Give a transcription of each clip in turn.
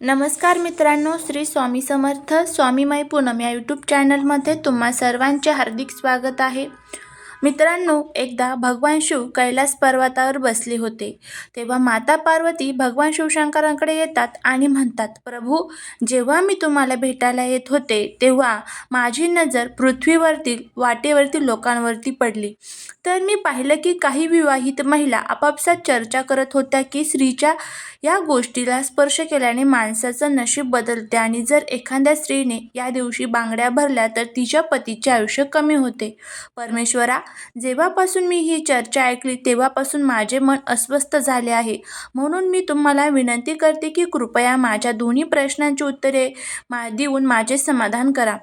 नमस्कार मित्रांनो श्री स्वामी समर्थ स्वामीमय पूनम या यूट्यूब चॅनलमध्ये तुम्हा सर्वांचे हार्दिक स्वागत आहे. मित्रांनो एकदा भगवान शिव कैलास पर्वतावर बसले होते. तेव्हा माता पार्वती भगवान शिवशंकरांकडे येतात आणि म्हणतात प्रभू जेव्हा मी तुम्हाला भेटायला येत होते तेव्हा माझी नजर पृथ्वीवरतील वाटेवरतील लोकांवरती पडली. तर मी पाहिलं की काही विवाहित महिला आपापसात चर्चा करत होत्या की स्त्रीच्या या गोष्टीला स्पर्श केल्याने माणसाचं नशीब बदलते आणि जर एखाद्या स्त्रीने या दिवशी बांगड्या भरल्या तर तिच्या पतीचे आयुष्य कमी होते. परमेश्वरा जेव्हापासून मी ही चर्चा ऐकली तेव्हापासून माझे मन अस्वस्थ झाले आहे. म्हणून मी तुम्हाला विनंती करते की कृपया माझ्या दोन्ही प्रश्नांची उत्तरे मा देऊन माझे समाधान करा.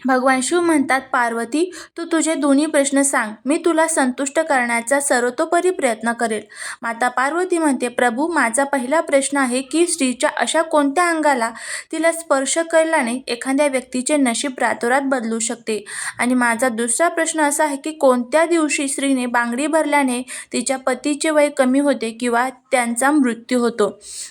भगवान शिव म्हणतात पार्वती तू तुझे दोन्ही प्रश्न सांग. मी तुला संतुष्ट करण्याचा सर्वतोपरी प्रयत्न करेल. माता पार्वती म्हणते प्रभू माझा पहिला प्रश्न आहे की स्त्रीच्या अशा कोणत्या अंगाला तिला स्पर्श केल्याने एखाद्या व्यक्तीचे नशीब रातोरात बदलू शकते? आणि माझा दुसरा प्रश्न असा आहे की कोणत्या दिवशी स्त्रीने बांगडी भरल्याने तिच्या पतीचे वय कमी होते किंवा त्यांचा मृत्यू होतो.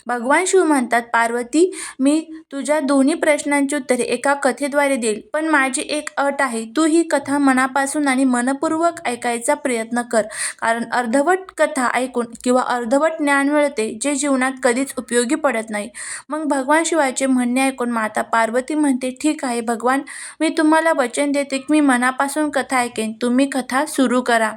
भगवान शिव म्हणतात पार्वती मी तुझ्या दोन्ही प्रश्नांची उत्तरे एका कथेद्वारे देईल पण माझी एक अट आहे तू ही कथा मनापासून आणि मनपूर्वक ऐकायचा प्रयत्न कर. कारण अर्धवट कथा ऐकून किंवा अर्धवट ज्ञान मिळते जे जीवनात कधीच उपयोगी पडत नाही. मग भगवान शिवाचे म्हणणे ऐकून माता पार्वती म्हणते ठीक आहे भगवान मी तुम्हाला वचन देते की मी मनापासून कथा ऐकेन. तुम्ही कथा सुरू करा.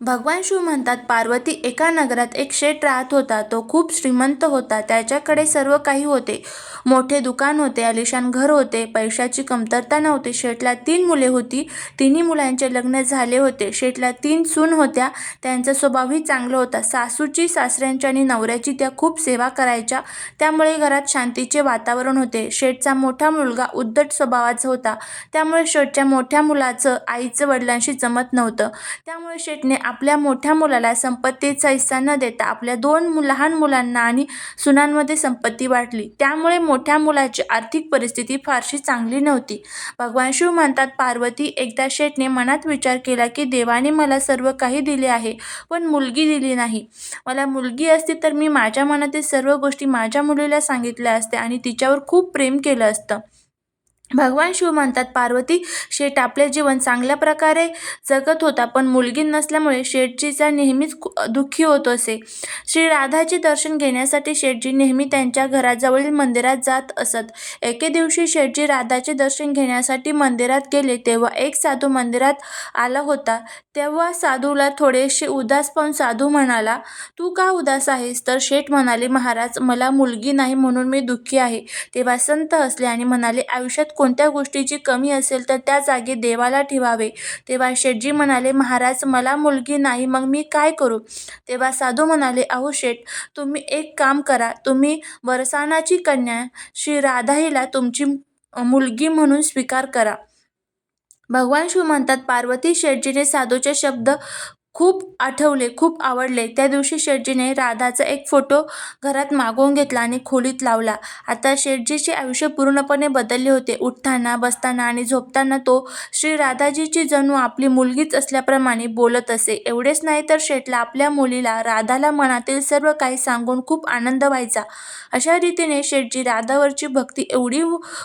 भगवान शिव म्हणतात पार्वती एका नगरात एक शेठ राहत होता. तो खूप श्रीमंत होता. त्याच्याकडे सर्व काही होते. मोठे दुकान होते आलिशान घर होते. पैशाची कमतरता नव्हती. शेठला तीन मुले होती. तिन्ही मुलांचे लग्न झाले होते. शेठला तीन सून होत्या. त्यांचा स्वभावही चांगला होता. सासूची सासऱ्यांची आणि नवऱ्याची त्या खूप सेवा करायच्या. त्यामुळे घरात शांतीचे वातावरण होते. शेठचा मोठा मुलगा उद्धट स्वभावाचा होता. त्यामुळे शेठच्या मोठ्या मुलाचं आईचं वडिलांशी जमत नव्हतं. त्यामुळे शेठने आपल्या मोठ्या मुलाला संपत्तीचा हिस्सा न देता आपल्या दोन मु लहान मुलांना आणि सुनांमध्ये संपत्ती वाटली. त्यामुळे मोठ्या मुलाची आर्थिक परिस्थिती फारशी चांगली नव्हती. भगवान शिव म्हणतात पार्वती एकदा शेठने मनात विचार केला की देवाने मला सर्व काही दिले आहे पण मुलगी दिली नाही. मला मुलगी असती तर मी माझ्या मनातील सर्व गोष्टी माझ्या मुलीला सांगितल्या असत्या आणि तिच्यावर खूप प्रेम केलं असतं. भगवान शिव म्हणतात पार्वती शेठ आपले जीवन चांगल्या प्रकारे जगत होता पण मुलगी नसल्यामुळे शेठजीचा नेहमीच दुःखी होत असे. श्री राधाचे दर्शन घेण्यासाठी शेठजी नेहमी त्यांच्या घराजवळील मंदिरात जात असत. एके दिवशी शेठजी राधाचे दर्शन घेण्यासाठी मंदिरात गेले. तेव्हा एक साधू मंदिरात आला होता. तेव्हा साधूला थोडेसे उदास पाहून साधू म्हणाला तू का उदास आहेस? तर शेठ म्हणाले महाराज मला मुलगी नाही म्हणून मी दुःखी आहे. तेव्हा संत असले आणि म्हणाले आयुष्यात कोणत्या गोष्टीची कमी असेल तर त्या जागी देवाला ठेवावे. तेव्हा शेटजी म्हणाले महाराज मला मुलगी नाही मग मी काय करू? तेव्हा साधू म्हणाले अहो शेठ तुम्ही एक काम करा. तुम्ही वरसानाची कन्या श्री राधा हिला तुमची मुलगी म्हणून स्वीकार करा. भगवान शिव म्हणतात पार्वती शेटजीने साधूचे शब्द खूप आठवले खूप आवडले. त्या दिवशी शेटजीने राधाचा एक फोटो घरात मागवून घेतला आणि खोलीत लावला. आता शेटजीचे आयुष्य पूर्णपणे बदलले होते. उठताना बसताना आणि झोपताना तो श्री राधाजीची जणू आपली मुलगीच असल्याप्रमाणे बोलत असे. एवढेच नाही तर शेठला आपल्या मुलीला राधाला मनातील सर्व काही सांगून खूप आनंद व्हायचा. अशा रीतीने शेटजी राधावरची भक्ती एवढी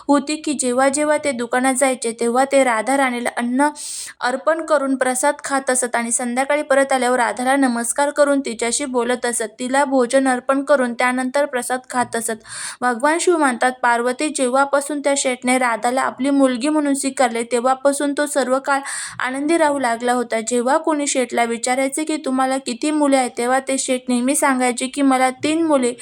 होती की जेव्हा जेव्हा ते दुकानात जायचे तेव्हा ते राधा राणीला अन्न अर्पण करून प्रसाद खात असत आणि संध्याकाळी परत आल्यावर राधाला नमस्कार करून तिच्याशी बोलत असत. तिला भोजन अर्पण करून त्यानंतर प्रसाद खात असत. भगवान शिव म्हणतात पार्वती जेव्हापासून त्या शेठने राधाला आपली मुलगी म्हणून स्वीकारले तेव्हापासून तो सर्व काळ आनंदी राहू लागला होता. जेव्हा कोणी शेठला विचारायचे की तुम्हाला किती मुले आहेत? तेव्हा ते शेठ नेहमी सांगायचे की मला तीन मुले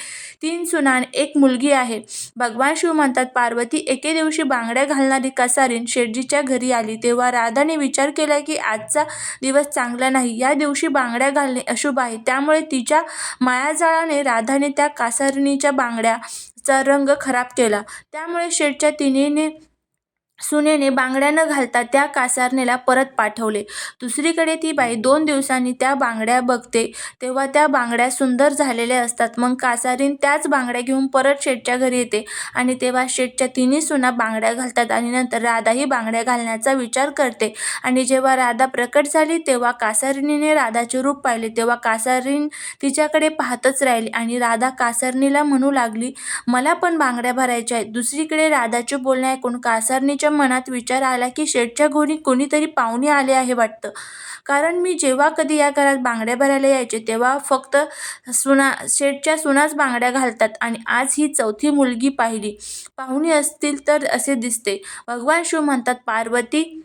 तीन सुना आणि एक मुलगी आहे. भगवान शिव म्हणतात पार्वती एके दिवशी बांगड्या घालणारी कसारीन शेठजीच्या घरी आली. तेव्हा राधाने विचार केला की आजचा दिवस चांगला नाही. या दिवशी बांगड्या घालणे अशुभ आहे. त्यामुळे तिच्या मायाजाळाने राधाने त्या कासारणीच्या बांगड्याचा रंग खराब केला. त्यामुळे शेठच्या तिनेने सुनेने बांगड्या न घालता त्या कासारणीला परत पाठवले. दुसरीकडे ती बाई दोन दिवसांनी त्या बांगड्या बघते तेव्हा त्या बांगड्या सुंदर झालेल्या असतात. मग कासारीन त्याच बांगड्या घेऊन परत शेठच्या घरी येते आणि तेव्हा शेठच्या तिन्ही सुना बांगड्या घालतात आणि नंतर राधाही बांगड्या घालण्याचा विचार करते. आणि जेव्हा राधा प्रकट झाली तेव्हा कासारिणीने राधाचे रूप पाहिले. तेव्हा कासारीन तिच्याकडे पाहतच राहिली आणि राधा कासारणीला म्हणू लागली मला पण बांगड्या भरायच्या आहेत. दुसरीकडे राधाचे बोलणे ऐकून कासारणीच्या मनात विचार आला की शेठच्या घरी कोणीतरी पाहुणे आले आहे वाटतं. कारण मी जेव्हा कधी या घरात बांगड्या भरायला यायचे तेव्हा फक्त सुना शेठच्या सुनाच बांगड्या घालतात आणि आज ही चौथी मुलगी पाहिली. पाहुणे असतील तर असे दिसते. भगवान शिव म्हणतात पार्वती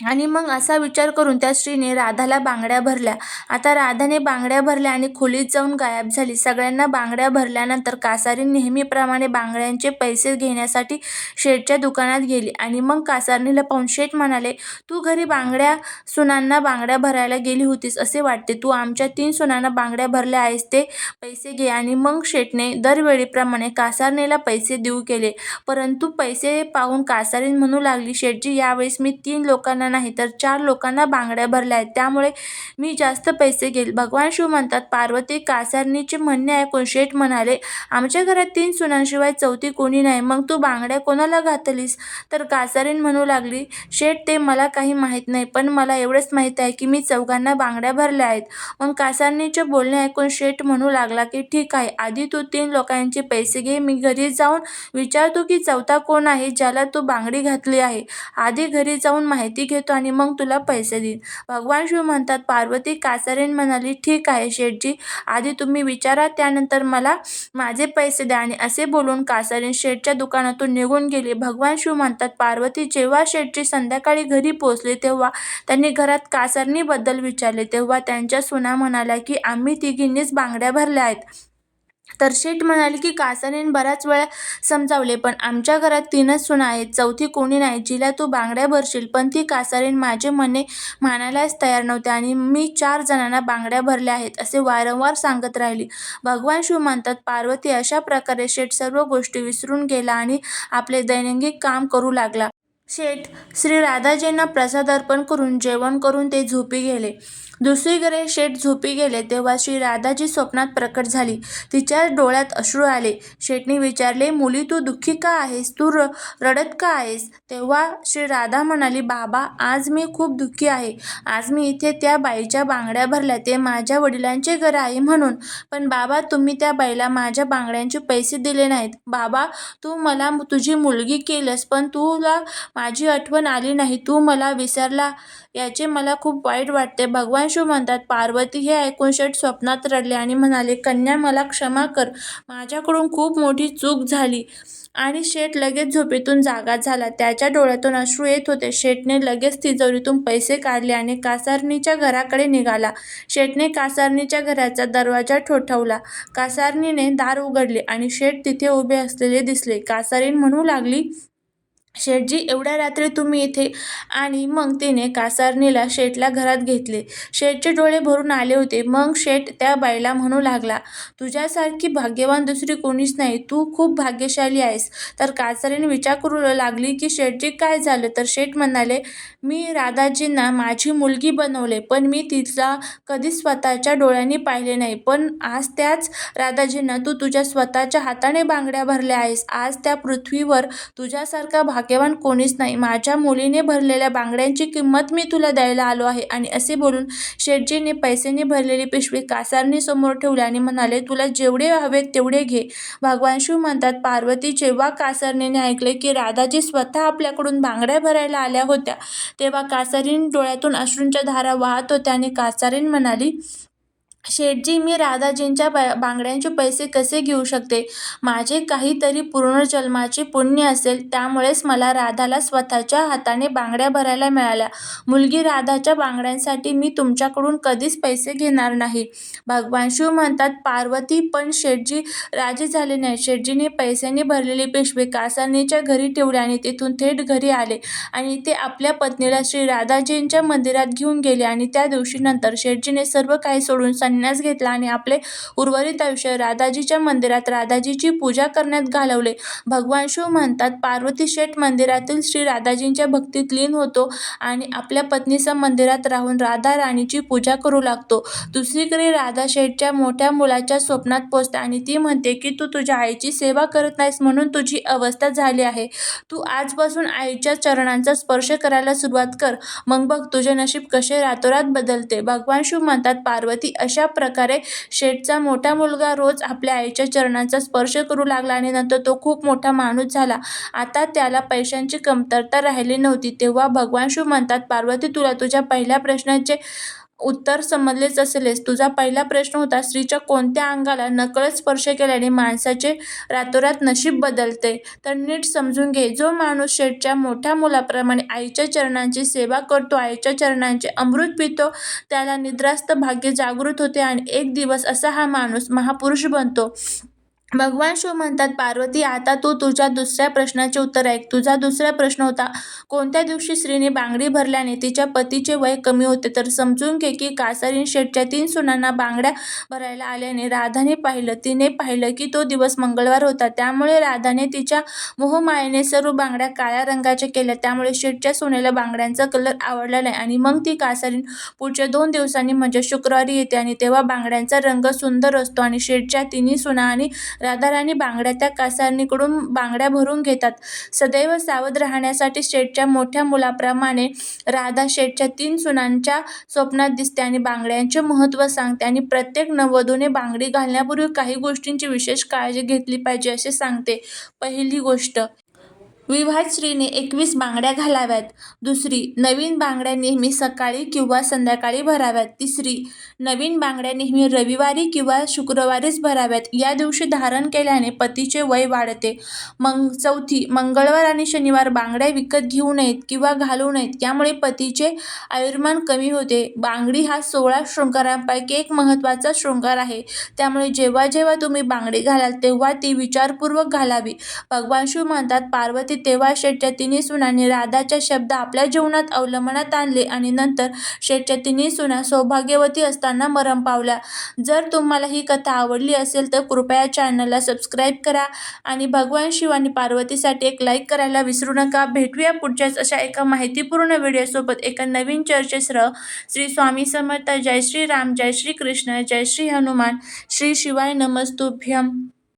आणि मग असा विचार करून त्या स्त्रीने राधाला बांगड्या भरल्या. आता राधाने बांगड्या भरल्या आणि खोलीत जाऊन गायब झाली. सगळ्यांना बांगड्या भरल्यानंतर कासारी नेहमीप्रमाणे बांगड्यांचे पैसे घेण्यासाठी शेठच्या दुकानात गेली आणि मग कासारणीला पाहून शेठ म्हणाले तू घरी बांगड्या सुनांना बांगड्या भरायला गेली होतीस असे वाटते. तू आमच्या तीन सुनांना बांगड्या भरल्या आहेस ते पैसे घे. आणि मग शेठने दरवेळीप्रमाणे कासारणीला पैसे देऊ केले. परंतु पैसे पाहून कासारीन म्हणू लागली शेठजी यावेळेस मी तीन लोकांना नाही तर चार लोकांना बांगड्या भरल्या आहेत. त्यामुळे मी जास्त पैसे घेईल. भगवान शिव म्हणतात पार्वती कासारणीचे म्हणणे ऐकून शेठ म्हणाले आमच्या घरात तीन सुनांशिवाय चौथी कोणी नाही. मग तू बांगड्या कोणाला घातलीस? तर कासारीण म्हणू लागली शेठ ते मला काही माहीत नाही पण मला एवढंच माहीत आहे की मी चौघांना बांगड्या भरल्या आहेत. मग कासारणीचे बोलणे ऐकून शेठ म्हणू लागला की ठीक आहे आधी तू तीन लोकांचे पैसे घे. मी घरी जाऊन विचारतो की चौथा कोण आहे ज्याला तू बांगडी घातली आहे. आधी घरी जाऊन माहिती घेतो आणि मग तुला पैसे देईन. भगवान शिव म्हणतात पार्वती कासारीन म्हणाली ठीक आहे शेठजी आधी तुम्ही विचारा त्यानंतर मला माझे पैसे द्या. आणि असे बोलून कासारीन शेठच्या दुकानातून निघून गेले. भगवान शिव म्हणतात पार्वती जेव्हा शेठजी संध्याकाळी घरी पोचले तेव्हा त्यांनी घरात कासारणीबद्दल विचारले. तेव्हा त्यांच्या सुना म्हणाल्या की आम्ही तिघींनीच बांगड्या भरल्या आहेत. तर शेठ म्हणाले की कासारीन बऱ्याच वेळा समजावले पण आमच्या घरात तीनच सुना आहेत. चौथी कोणी नाही जिला तू बांगड्या भरशील पण ती कासारीन माझे म्हणणे मानायलाच तयार नव्हते आणि मी चार जणांना बांगड्या भरल्या आहेत असे वारंवार सांगत राहिली. भगवान शिव म्हणतात पार्वती अशा प्रकारे शेठ सर्व गोष्टी विसरून गेला आणि आपले दैनंदिन काम करू लागला. शेठ श्री राधाजींना प्रसाद अर्पण करून जेवण करून ते झोपी गेले. दुसरीकडे शेठ झोपी गेले तेव्हा श्री राधाजी स्वप्नात प्रकट झाली. तिच्या डोळ्यात अश्रू आले. शेठने विचारले मुली तू दुःखी का आहेस? तू र रडत का आहेस? तेव्हा श्री राधा म्हणाली बाबा आज मी खूप दुःखी आहे. आज मी इथे त्या बाईच्या बांगड्या भरल्या. ते माझ्या वडिलांचे घर आहे म्हणून. पण बाबा तुम्ही त्या बाईला माझ्या बांगड्यांचे पैसे दिले नाहीत. बाबा तू मला तुझी मुलगी केलंस पण तुला माझी आठवण आली नाही. तू मला विसरला. याचे मला खूप वाईट वाटते. भगवान शिव म्हणतात पार्वती हे ऐकून शेठ स्वप्नात रडले आणि म्हणाले कन्या मला क्षमा कर. माझ्याकडून खूप मोठी चूक झाली आणि शेठ लगेच झोपेतून जागा झाला. त्याच्या डोळ्यातून अश्रू येत होते. शेठने लगेच तिजोरीतून पैसे काढले आणि कासारणीच्या घराकडे निघाला. शेठने कासारणीच्या घराचा दरवाजा ठोठवला. कासारणीने दार उघडले आणि शेठ तिथे उभे असलेले दिसले. कासारीन म्हणू लागली शेठजी एवढ्या रात्री तुम्ही इथे आणि मग तिने कासारणीला शेठला घरात घेतले. शेठचे डोळे भरून आले होते. मग शेठ त्या बाईला म्हणू लागला तुझ्यासारखी भाग्यवान दुसरी कोणीच नाही. तू खूप भाग्यशाली आहेस. तर कासारीने विचार करू लागली की शेठजी काय झालं? तर शेठ म्हणाले मी राधाजींना माझी मुलगी बनवले पण मी तिला कधी स्वतःच्या डोळ्यांनी पाहिले नाही. पण आज त्याच राधाजींना तू तुझ्या स्वतःच्या हाताने बांगड्या भरल्या आहेस. आज त्या पृथ्वीवर तुझ्यासारखा भाग भाग्यवान कोणीच नाही. माझ्या मुलीने भरलेल्या बांगड्यांची किंमत मी तुला द्यायला आलो आहे. आणि असे बोलून शेटजीने पैसेने भरलेली पिशवी कासारणी समोर ठेवली आणि म्हणाले तुला जेवढे हवे तेवढे घे. भगवान शिव म्हणतात पार्वती जेव्हा कासारणीने ऐकले की राधाजी स्वतः आपल्याकडून बांगड्या भरायला आल्या होत्या तेव्हा कासारीन डोळ्यातून अश्रूंच्या धारा वाहत होत्या आणि कासारीन म्हणाली शेटजी मी राधाजींच्या बा बांगड्यांचे पैसे कसे घेऊ शकते? माझे काहीतरी पूर्वजन्माचे पुण्य असेल त्यामुळेच मला राधाला स्वतःच्या हाताने बांगड्या भरायला मिळाल्या. मुलगी राधाच्या बांगड्यांसाठी मी तुमच्याकडून कधीच पैसे घेणार नाही. भगवान शिव म्हणतात पार्वती पण शेटजी राजी झाले नाही शेटजीने पैशाने भरलेली पिशवी कासारणीच्या घरी ठेवली आणि तिथून थेट घरी आले आणि ते आपल्या पत्नीला श्री राधाजींच्या मंदिरात घेऊन गेले आणि त्या दिवशी नंतर शेटजीने सर्व काही सोडून संन्यास घेतला आणि आपले उर्वरित आयुष्य राधाजीच्या मंदिरात राधाजीची पूजा करण्यात घालवले. भगवान शिव म्हणतात पार्वती शेठ मंदिरातील श्री राधाजींच्या भक्तीत लीन होतो आणि आपल्या पत्नीसह मंदिरात राहून राधा राणीची पूजा करू लागतो. दुसरीकडे राधा शेठच्या मोठ्या मुलाच्या स्वप्नात पोचते आणि ती म्हणते की तू तुझ्या आईची सेवा करत नाहीस म्हणून तुझी अवस्था झाली आहे. तू आजपासून आईच्या चरणांचा स्पर्श करायला सुरुवात कर, मग बघ तुझे नशीब कसे रातोरात बदलते. भगवान शिव म्हणतात पार्वती अशा अशा प्रकारे शेठचा मोठा मुलगा रोज आपल्या आईच्या चरणांचा स्पर्श करू लागला आणि नंतर तो खूप मोठा माणूस झाला. आता त्याला पैशांची कमतरता राहिली नव्हती. तेव्हा भगवान शिव म्हणतात पार्वती तुला तुझ्या पहिल्या प्रश्नाचे उत्तर समजलेच असेलच. तुझा पहिला प्रश्न होता स्त्रीच्या कोणत्या अंगाला नकळत स्पर्श केल्याने माणसाचे रातोरात नशीब बदलते. तर नीट समजून घे. जो माणूस शेठच्या मोठ्या मुलाप्रमाणे आईच्या चरणांची सेवा करतो, आईच्या चरणांचे अमृत पितो त्याला निद्रास्त भाग्य जागृत होते आणि एक दिवस असा हा माणूस महापुरुष बनतो. भगवान शिव म्हणतात पार्वती आता तू तुझ्या दुसऱ्या प्रश्नाचे उत्तर ऐक. तुझा दुसरा प्रश्न होता कोणत्या दिवशी स्त्रीने बांगडी भरल्याने तिच्या पतीचे वय कमी होते. तर समजून घे की कासारीन शेठच्या तीन सुनांना बांगड्या भरायला आल्याने राधाने पाहिलं. तिने पाहिलं की तो दिवस मंगळवार होता. त्यामुळे राधाने तिच्या मोहमायेने सर्व बांगड्या काळ्या रंगाच्या केल्या. त्यामुळे शेठच्या सुनेला बांगड्यांचा कलर आवडला नाही आणि मग ती कासारीन पुढच्या दोन दिवसांनी म्हणजे शुक्रवारी येते आणि तेव्हा बांगड्यांचा रंग सुंदर असतो आणि शेठच्या तिन्ही सुना आणि राधाराणी बांगड्या त्या कासारणीकडून बांगड्या भरून घेतात. सदैव सावध राहण्यासाठी शेठच्या मोठ्या मुलाप्रमाणे राधा शेठच्या तीन सुनांच्या स्वप्नात दिसते आणि बांगड्यांचे महत्त्व सांगते आणि प्रत्येक नववधूने बांगडी घालण्यापूर्वी काही गोष्टींची विशेष काळजी घेतली पाहिजे असे सांगते. पहिली गोष्ट विवाहित स्त्रीने एकवीस बांगड्या घालाव्यात. दुसरी नवीन बांगड्या नेहमी सकाळी किंवा संध्याकाळी भराव्यात. तिसरी नवीन बांगड्या नेहमी रविवारी किंवा शुक्रवारीच भराव्यात. या दिवशी धारण केल्याने पतीचे वय वाढते. मंग चौथी मंगळवार आणि शनिवार बांगड्या विकत घेऊ नयेत किंवा घालू नयेत यामुळे पतीचे आयुर्मान कमी होते. बांगडी हा सोळा शृंगारांपैकी एक महत्त्वाचा शृंगार आहे. त्यामुळे जेव्हा जेव्हा तुम्ही बांगडी घालाल तेव्हा ती विचारपूर्वक घालावी. भगवान शिव म्हणतात पार्वती तेव्हा शेठच्या तिन्ही सुनांनी राधाच्या शब्द आपल्या जीवनात अवलंबनात आणले आणि नंतर शेठच्या तिन्ही सुना सौभाग्यवती असताना मरण पावल्या. जर तुम्हाला ही कथा आवडली असेल तर कृपया चॅनलला सबस्क्राईब करा आणि भगवान शिव आणि पार्वतीसाठी एक लाईक करायला विसरू नका. भेटूया पुढच्याच अशा एका माहितीपूर्ण व्हिडिओसोबत एका नवीन चर्चेसह. श्री स्वामी समर्थ. जय श्री राम जय श्री कृष्ण जय श्री हनुमान. श्री शिवाय नमस्तुभ्यम